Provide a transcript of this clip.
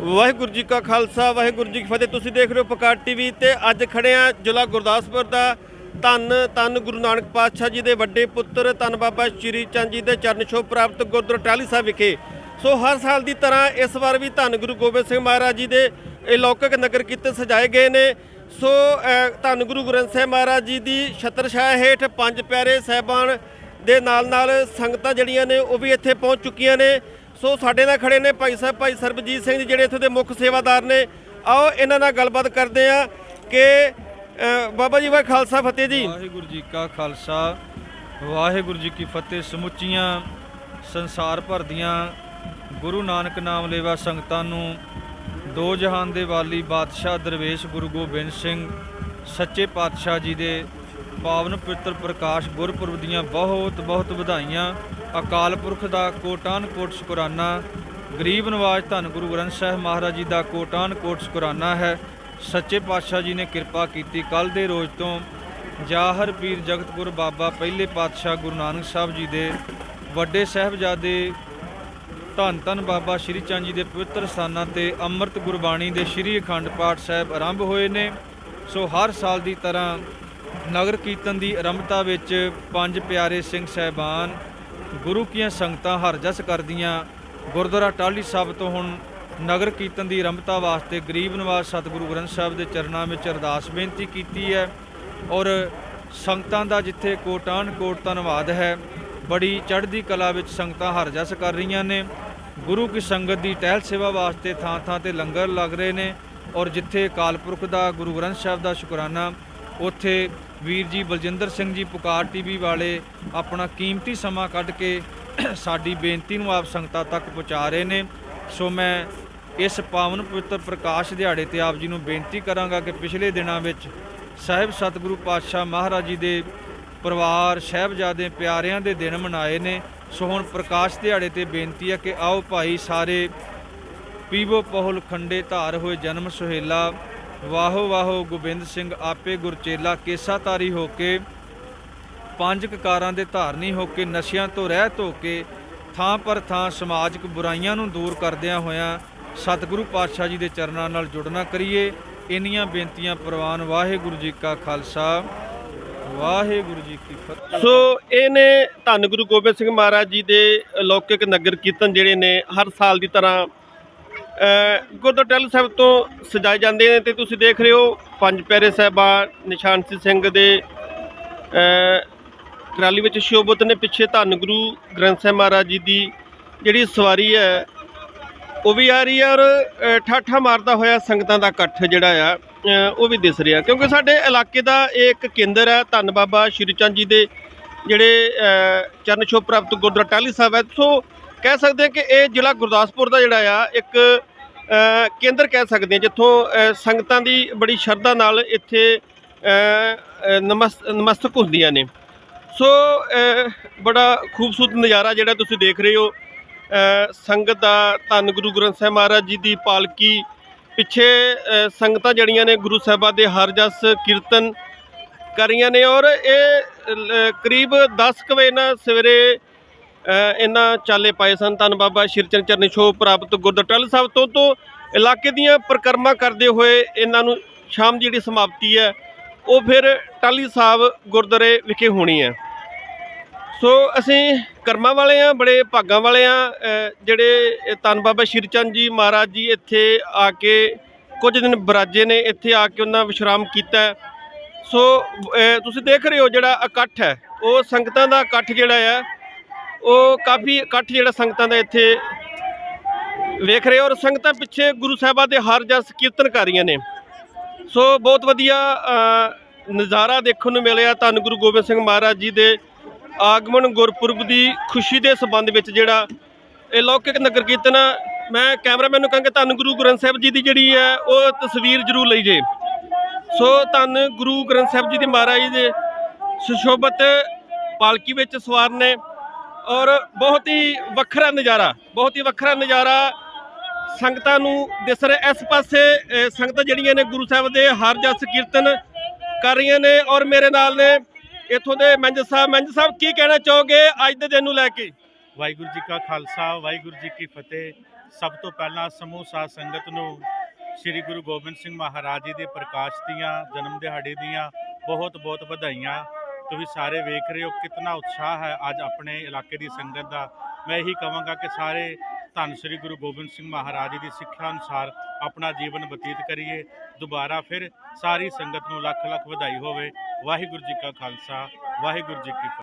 ਵਾਹਿਗੁਰੂ ਜੀ ਕਾ ਖਾਲਸਾ, ਵਾਹਿਗੁਰੂ ਜੀ ਕੀ ਫਤਿਹ। ਤੁਸੀਂ ਦੇਖ ਰਹੇ ਹੋ ਪਕਾਰ ਟੀਵੀ ਤੇ ਅੱਜ ਖੜੇ ਆ ਜ਼ਿਲ੍ਹਾ ਗੁਰਦਾਸਪੁਰ ਦਾ ਧੰਨ ਧੰਨ ਗੁਰੂ ਨਾਨਕ ਪਾਤਸ਼ਾਹ ਜੀ ਦੇ ਵੱਡੇ ਪੁੱਤਰ, ਧੰਨ ਬਾਬਾ ਸ਼੍ਰੀ ਚੰਦ ਜੀ ਦੇ ਚਰਨ ਛੋਹ ਪ੍ਰਾਪਤ ਗੁਰਦੁਆਰਾ ਟਾਹਲੀ ਸਾਹਿਬ ਵਿਖੇ। ਸੋ ਹਰ ਸਾਲ ਦੀ ਤਰ੍ਹਾਂ ਇਸ ਵਾਰ ਵੀ ਧੰਨ ਗੁਰੂ ਗੋਬਿੰਦ ਸਿੰਘ ਮਹਾਰਾਜ ਜੀ ਦੇ ਇਹ ਨਗਰ ਕੀਰਤਨ ਸਜਾਏ ਗਏ ਨੇ। ਸੋ ਧੰਨ ਗੁਰੂ ਗ੍ਰੰਥ ਸਾਹਿਬ ਮਹਾਰਾਜ ਜੀ ਦੀ ਛਤਰ ਹੇਠ ਪੰਜ ਪਿਆਰੇ ਸਹਿਬਾਨ ਦੇ ਨਾਲ ਨਾਲ ਸੰਗਤਾਂ ਜਿਹੜੀਆਂ ਨੇ ਉਹ ਵੀ ਇੱਥੇ ਪਹੁੰਚ ਚੁੱਕੀਆਂ ਨੇ। ਸੋ ਸਾਡੇ ਨਾਲ ਖੜੇ ਨੇ ਭਾਈ ਸਾਹਿਬ, ਭਾਈ ਸਰਬਜੀਤ ਸਿੰਘ ਜੀ ਜਿਹੜੇ ਇੱਥੇ ਦੇ ਮੁੱਖ ਸੇਵਾਦਾਰ ਨੇ। ਆਓ, ਇਹਨਾਂ ਨਾਲ ਗੱਲਬਾਤ ਕਰਦੇ ਆ ਕਿ ਬਾਬਾ ਜੀ ਵਾ ਖਾਲਸਾ, ਫਤਿਹ ਜੀ। ਵਾਹਿਗੁਰੂ ਜੀ ਕਾ ਖਾਲਸਾ, ਵਾਹਿਗੁਰੂ ਜੀ ਕੀ ਫਤਿਹ। ਸਮੁੱਚੀਆਂ ਸੰਸਾਰ ਭਰ ਦੀਆਂ ਗੁਰੂ ਨਾਨਕ ਨਾਮ ਲੇਵਾ ਸੰਗਤਾਂ ਨੂੰ ਦੋ ਜਹਾਨ ਦੇ ਵਾਲੀ ਬਾਦਸ਼ਾਹ ਦਰਵੇਸ਼ ਗੁਰੂ ਗੋਬਿੰਦ ਸਿੰਘ, ਸੱਚੇ ਪਾਤਸ਼ਾਹ ਜੀ ਦੇ ਪਾਵਨ ਪਵਿੱਤਰ ਪ੍ਰਕਾਸ਼ ਗੁਰਪੁਰਬ ਦੀਆਂ ਬਹੁਤ ਬਹੁਤ ਵਧਾਈਆਂ। ਅਕਾਲ ਪੁਰਖ ਦਾ ਕੋਟਾਨ ਕੋਟ ਸ਼ੁਕਰਾਨਾ। ਗਰੀਬ ਨਿਵਾਜ਼ ਧੰਨ ਗੁਰੂ ਗ੍ਰੰਥ ਸਾਹਿਬ ਮਹਾਰਾਜ ਜੀ ਦਾ ਕੋਟਾਨ ਕੋਟ ਸ਼ੁਕਰਾਨਾ ਹੈ। ਸੱਚੇ ਪਾਤਸ਼ਾਹ ਜੀ ਨੇ ਕਿਰਪਾ ਕੀਤੀ ਕੱਲ ਦੇ ਰੋਜ਼ ਤੋਂ। ਜਾਹਰ ਪੀਰ ਜਗਤਪੁਰ ਬਾਬਾ ਪਹਿਲੇ ਪਾਤਸ਼ਾਹ ਗੁਰੂ ਨਾਨਕ ਸਾਹਿਬ ਜੀ ਦੇ ਵੱਡੇ ਸਾਹਿਬਜ਼ਾਦੇ ਧੰਨ ਧੰਨ ਬਾਬਾ ਸ਼੍ਰੀ ਚੰਦ ਜੀ ਦੇ ਪਵਿੱਤਰ ਸਥਾਨਾਂ ਤੇ ਅੰਮ੍ਰਿਤ ਗੁਰਬਾਣੀ ਦੇ ਸ਼੍ਰੀ ਅਖੰਡ ਪਾਠ ਸਾਹਿਬ ਆਰੰਭ ਹੋਏ ਨੇ। ਸੋ ਹਰ ਸਾਲ ਦੀ ਤਰ੍ਹਾਂ ਨਗਰ ਕੀਰਤਨ ਦੀ ਆਰੰਭਤਾ ਵਿੱਚ ਪੰਜ ਪਿਆਰੇ ਸਿੰਘ ਸਹਿਬਾਨ ਗੁਰੂ ਕੀਆਂ ਸੰਗਤਾਂ ਹਰ ਜਸ ਕਰਦੀਆਂ। ਗੁਰਦੁਆਰਾ ਟਾਹਲੀ ਸਾਹਿਬ ਤੋਂ ਹੁਣ ਨਗਰ ਕੀਰਤਨ ਦੀ ਆਰੰਭਤਾ ਵਾਸਤੇ ਗਰੀਬ ਨਿਵਾਸ ਸਤਿਗੁਰੂ ਗ੍ਰੰਥ ਸਾਹਿਬ ਦੇ ਚਰਨਾਂ ਵਿੱਚ ਅਰਦਾਸ ਬੇਨਤੀ ਕੀਤੀ ਹੈ ਔਰ ਸੰਗਤਾਂ ਦਾ ਜਿੱਥੇ ਕੋਟਾਨ ਕੋਟ ਧੰਨਵਾਦ ਹੈ, ਬੜੀ ਚੜ੍ਹਦੀ ਕਲਾ ਵਿੱਚ ਸੰਗਤਾਂ ਹਰ ਜਸ ਕਰ ਰਹੀਆਂ ਨੇ। ਗੁਰੂ ਕੀ ਸੰਗਤ ਦੀ ਟਹਿਲ ਸੇਵਾ ਵਾਸਤੇ ਥਾਂ ਥਾਂ ਤੇ ਲੰਗਰ ਲੱਗ ਰਹੇ ਨੇ ਔਰ ਜਿੱਥੇ ਅਕਾਲ ਪੁਰਖ ਦਾ ਗੁਰੂ ਗ੍ਰੰਥ ਸਾਹਿਬ ਦਾ ਸ਼ੁਕਰਾਨਾ ਉੱਥੇ ਵੀਰ ਜੀ ਬਲਜਿੰਦਰ ਸਿੰਘ ਜੀ ਪੁਕਾਰ ਟੀਵੀ ਵਾਲੇ ਆਪਣਾ ਕੀਮਤੀ ਸਮਾਂ ਕੱਢ ਕੇ ਸਾਡੀ ਬੇਨਤੀ ਨੂੰ ਆਪ ਸੰਗਤਾਂ ਤੱਕ ਪਹੁੰਚਾ ਰਹੇ ਨੇ। ਸੋ ਮੈਂ ਇਸ ਪਾਵਨ ਪਵਿੱਤਰ ਪ੍ਰਕਾਸ਼ ਦਿਹਾੜੇ ਤੇ ਆਪ ਜੀ ਨੂੰ ਬੇਨਤੀ ਕਰਾਂਗਾ ਕਿ ਪਿਛਲੇ ਦਿਨਾਂ ਵਿੱਚ ਸਾਹਿਬ ਸਤਿਗੁਰੂ ਪਾਤਸ਼ਾਹ ਮਹਾਰਾਜ ਜੀ ਦੇ ਪਰਿਵਾਰ, ਸਾਹਿਬਜ਼ਾਦੇ, ਪਿਆਰਿਆਂ ਦੇ ਦਿਨ ਮਨਾਏ ਨੇ। ਸੋ ਹੁਣ ਪ੍ਰਕਾਸ਼ ਦਿਹਾੜੇ ਤੇ ਬੇਨਤੀ ਹੈ ਕਿ ਆਓ ਭਾਈ ਸਾਰੇ ਪੀਵੋ ਪਹੁਲ ਖੰਡੇ ਧਾਰ ਹੋਏ ਜਨਮ ਸੁਹੇਲਾ ਵਾਹੋ ਵਾਹੋ ਗੋਬਿੰਦ ਸਿੰਘ, ਆਪੇ ਗੁਰਚੇਲਾ ਕੇਸਾਤਾਰੀ ਹੋ ਕੇ ਪੰਜ ਕਕਾਰਾਂ ਦੇ ਧਾਰਨੀ ਹੋ ਕੇ ਨਸ਼ਿਆਂ ਤੋਂ ਰਹਿਤ ਹੋ ਕੇ ਥਾਂ ਪਰ ਥਾਂ ਸਮਾਜਿਕ ਬੁਰਾਈਆਂ ਨੂੰ ਦੂਰ ਕਰਦਿਆਂ ਹੋਇਆਂ ਸਤਿਗੁਰੂ ਪਾਤਸ਼ਾਹ ਜੀ ਦੇ ਚਰਨਾਂ ਨਾਲ ਜੁੜਨਾ ਕਰੀਏ। ਇੰਨੀਆਂ ਬੇਨਤੀਆਂ ਪ੍ਰਵਾਨ ਵਾਹਿਗੁਰੂ ਜੀ ਕਾ ਖਾਲਸਾ। ਵਾਹਿਗੁਰੂ ਜੀ ਕੀ ਫਤਿਹ। ਸੋ ਇਹ ਨੇ ਧੰਨ ਗੁਰੂ ਗੋਬਿੰਦ ਸਿੰਘ ਮਹਾਰਾਜ ਜੀ ਦੇ ਅਲੌਕਿਕ ਨਗਰ ਕੀਰਤਨ ਜਿਹੜੇ ਨੇ ਹਰ ਸਾਲ ਦੀ ਤਰ੍ਹਾਂ ਗੁਰਦੁਆਰਾ ਟਾਹਲੀ ਸਾਹਿਬ ਤੋਂ ਸਜਾਏ ਜਾਂਦੇ ਨੇ ਤੇ ਤੁਸੀਂ ਦੇਖ ਰਹੇ ਹੋ ਪੰਜ ਪਿਆਰੇ ਸਾਹਿਬਾਨ ਨਿਸ਼ਾਨ ਸਿੰਘ ਦੇ ਟਰਾਲੀ ਵਿੱਚ ਸ਼ੋਭਤ ਨੇ ਪਿੱਛੇ ਧੰਨ ਗੁਰੂ ਗ੍ਰੰਥ ਸਾਹਿਬ ਮਹਾਰਾਜ ਜੀ ਦੀ ਜਿਹੜੀ ਸਵਾਰੀ ਹੈ ਉਹ ਵੀ ਆ ਰਹੀ ਹੈ ਔਰ ਅ, ਠਾਠਾ ਮਾਰਦਾ ਹੋਇਆ ਸੰਗਤਾਂ ਦਾ ਇਕੱਠ ਜਿਹੜਾ ਆ ਉਹ ਵੀ ਦਿਸ ਰਿਹਾ। ਕਿਉਂਕਿ ਸਾਡੇ ਇਲਾਕੇ ਦਾ ਇਹ ਇੱਕ ਕੇਂਦਰ ਹੈ ਧੰਨ ਬਾਬਾ ਸ਼੍ਰੀ ਚੰਦ ਜੀ ਦੇ ਜਿਹੜੇ ਚਰਨ ਛੋਹ ਪ੍ਰਾਪਤ ਗੁਰਦੁਆਰਾ ਟਾਹਲੀ ਸਾਹਿਬ ਹੈ। ਸੋ ਕਹਿ ਸਕਦੇ ਹਾਂ ਕਿ ਇਹ ਜ਼ਿਲ੍ਹਾ ਗੁਰਦਾਸਪੁਰ ਦਾ ਜਿਹੜਾ ਆ ਇੱਕ ਕੇਂਦਰ ਕਹਿ ਸਕਦੇ ਹਾਂ ਜਿੱਥੋਂ ਸੰਗਤਾਂ ਦੀ ਬੜੀ ਸ਼ਰਧਾ ਨਾਲ ਇੱਥੇ ਅ, ਨਮਸਤਕ ਹੁੰਦੀਆਂ ਨੇ। ਸੋ ਬੜਾ ਖੂਬਸੂਰਤ ਨਜ਼ਾਰਾ ਜਿਹੜਾ ਤੁਸੀਂ ਦੇਖ ਰਹੇ ਹੋ। ਸੰਗਤ ਦਾ ਧੰਨ ਗੁਰੂ ਗ੍ਰੰਥ ਸਾਹਿਬ ਮਹਾਰਾਜ ਜੀ ਦੀ ਪਾਲਕੀ। ਪਿੱਛੇ ਸੰਗਤਾਂ ਜਿਹੜੀਆਂ ਨੇ ਗੁਰੂ ਸਾਹਿਬਾਂ ਦੇ ਹਰ ਜਸ ਕੀਰਤਨ ਕਰ ਰਹੀਆਂ ਨੇ ਔਰ ਇਹ ਕਰੀਬ 10 ਕੁ ਵਜੇ ਨਾ ਸਵੇਰੇ ਇਹਨਾਂ ਚਾਲੇ ਪਾਏ ਸਨ। ਧੰਨ ਬਾਬਾ ਸ਼੍ਰੀਚੰਦ ਚਰਨੀ ਛੋਹ ਪ੍ਰਾਪਤ ਗੁਰਦੁਆਰਾ ਟਾਹਲੀ ਸਾਹਿਬ ਤੋਂ ਤੋਂ ਇਲਾਕੇ ਦੀਆਂ ਪਰਿਕਰਮਾ ਕਰਦੇ ਹੋਏ ਇਹਨਾਂ ਨੂੰ ਸ਼ਾਮ ਦੀ ਜਿਹੜੀ ਸਮਾਪਤੀ ਹੈ, ਉਹ ਫਿਰ ਟਾਹਲੀ ਸਾਹਿਬ ਗੁਰਦੁਆਰੇ ਵਿਖੇ ਹੋਣੀ ਹੈ। ਸੋ ਅਸੀਂ ਕਰਮਾਂ ਵਾਲੇ ਆ ਬੜੇ ਭਾਗਾਂ ਵਾਲੇ ਆ ਜਿਹੜੇ ਧੰਨ ਬਾਬਾ ਸ਼੍ਰੀਚੰਦ ਜੀ ਮਹਾਰਾਜ ਜੀ ਇੱਥੇ ਆ ਕੇ ਕੁਝ ਦਿਨ ਬਰਾਜੇ ਨੇ, ਇੱਥੇ ਆ ਕੇ ਉਹਨਾਂ ਵਿਸ਼ਰਾਮ ਕੀਤਾ। ਸੋ ਤੁਸੀਂ ਦੇਖ ਰਹੇ ਹੋ ਜਿਹੜਾ ਇਕੱਠ ਹੈ, ਉਹ ਸੰਗਤਾਂ ਦਾ ਇਕੱਠ ਜਿਹੜਾ ਹੈ ਉਹ ਕਾਫੀ ਇਕੱਠ ਜਿਹੜਾ ਸੰਗਤਾਂ ਦਾ ਇੱਥੇ ਵੇਖ ਰਹੇ ਔਰ ਸੰਗਤਾਂ ਪਿੱਛੇ ਗੁਰੂ ਸਾਹਿਬਾਂ ਦੇ ਹਰ ਜਸ ਕੀਰਤਨ ਕਰ ਰਹੀਆਂ ਨੇ। ਸੋ ਬਹੁਤ ਵਧੀਆ ਨਜ਼ਾਰਾ ਦੇਖਣ ਨੂੰ ਮਿਲਿਆ। ਧੰਨ ਗੁਰੂ ਗੋਬਿੰਦ ਸਿੰਘ ਮਹਾਰਾਜ ਜੀ ਦੇ ਆਗਮਨ ਗੁਰਪੁਰਬ ਦੀ ਖੁਸ਼ੀ ਦੇ ਸੰਬੰਧ ਵਿੱਚ ਜਿਹੜਾ ਇਹ ਲੌਕਿਕ ਨਗਰ ਕੀਰਤਨ ਮੈਂ ਕੈਮਰਾਮੈਨ ਨੂੰ ਕਹਾਂਗਾ, ਧੰਨ ਗੁਰੂ ਗ੍ਰੰਥ ਸਾਹਿਬ ਜੀ ਦੀ ਜਿਹੜੀ ਹੈ, ਉਹ ਤਸਵੀਰ ਜ਼ਰੂਰ ਲਈ ਜੇ। ਸੋ ਧੰਨ ਗੁਰੂ ਗ੍ਰੰਥ ਸਾਹਿਬ ਜੀ ਦੇ ਮਹਾਰਾਜ ਦੇ ਸੁਸ਼ੋਭਿਤ ਪਾਲਕੀ ਵਿੱਚ ਸਵਾਰ ਨੇ। ਔਰ ਬਹੁਤ ਹੀ ਵੱਖਰਾ ਨਜ਼ਾਰਾ, ਬਹੁਤ ਹੀ ਵੱਖਰਾ ਨਜ਼ਾਰਾ ਸੰਗਤਾਂ ਨੂੰ ਦਿਸ ਰਿਹਾ। ਇਸ ਪਾਸੇ ਸੰਗਤਾਂ ਜਿਹੜੀਆਂ ਨੇ ਗੁਰੂ ਸਾਹਿਬ ਦੇ ਹਰ ਜਸ ਕੀਰਤਨ ਕਰ ਰਹੀਆਂ ਨੇ ਔਰ ਮੇਰੇ ਨਾਲ ਨੇ ਇੱਥੋਂ ਦੇ ਮੰਜ ਸਾਹਿਬ। ਮੰਜ ਸਾਹਿਬ, ਕੀ ਕਹਿਣਾ ਚਾਹੋਗੇ ਅੱਜ ਦੇ ਦਿਨ ਨੂੰ ਲੈ ਕੇ? ਵਾਹਿਗੁਰੂ ਜੀ ਕਾ ਖਾਲਸਾ, ਵਾਹਿਗੁਰੂ ਜੀ ਕੀ ਫਤਿਹ। ਸਭ ਤੋਂ ਪਹਿਲਾਂ ਸਮੂਹ ਸਾਧ ਸੰਗਤ ਨੂੰ ਸ੍ਰੀ ਗੁਰੂ ਗੋਬਿੰਦ ਸਿੰਘ ਮਹਾਰਾਜ ਜੀ ਦੇ ਪ੍ਰਕਾਸ਼ ਦੀਆਂ, ਜਨਮ ਦਿਹਾੜੇ ਦੀਆਂ ਬਹੁਤ ਬਹੁਤ ਵਧਾਈਆਂ। ਤੁਸੀਂ ਸਾਰੇ ਵੇਖ ਰਹੇ ਹੋ ਕਿੰਨਾ ਉਤਸ਼ਾਹ ਹੈ ਅੱਜ ਆਪਣੇ ਇਲਾਕੇ ਦੀ ਸੰਗਤ ਦਾ। ਮੈਂ ਇਹੀ ਕਹਾਂਗਾ ਕਿ ਸਾਰੇ ਧੰਨ ਸ੍ਰੀ ਗੁਰੂ ਗੋਬਿੰਦ ਸਿੰਘ ਮਹਾਰਾਜ ਜੀ ਦੀ ਸਿੱਖਿਆ ਅਨੁਸਾਰ ਆਪਣਾ ਜੀਵਨ ਬਤੀਤ ਕਰੀਏ। ਦੁਬਾਰਾ ਫਿਰ ਸਾਰੀ ਸੰਗਤ ਨੂੰ ਲੱਖ ਲੱਖ ਵਧਾਈ ਹੋਵੇ। ਵਾਹਿਗੁਰੂ ਜੀ ਕਾ ਖਾਲਸਾ, ਵਾਹਿਗੁਰੂ ਜੀ ਕੀ ਫਤਿਹ।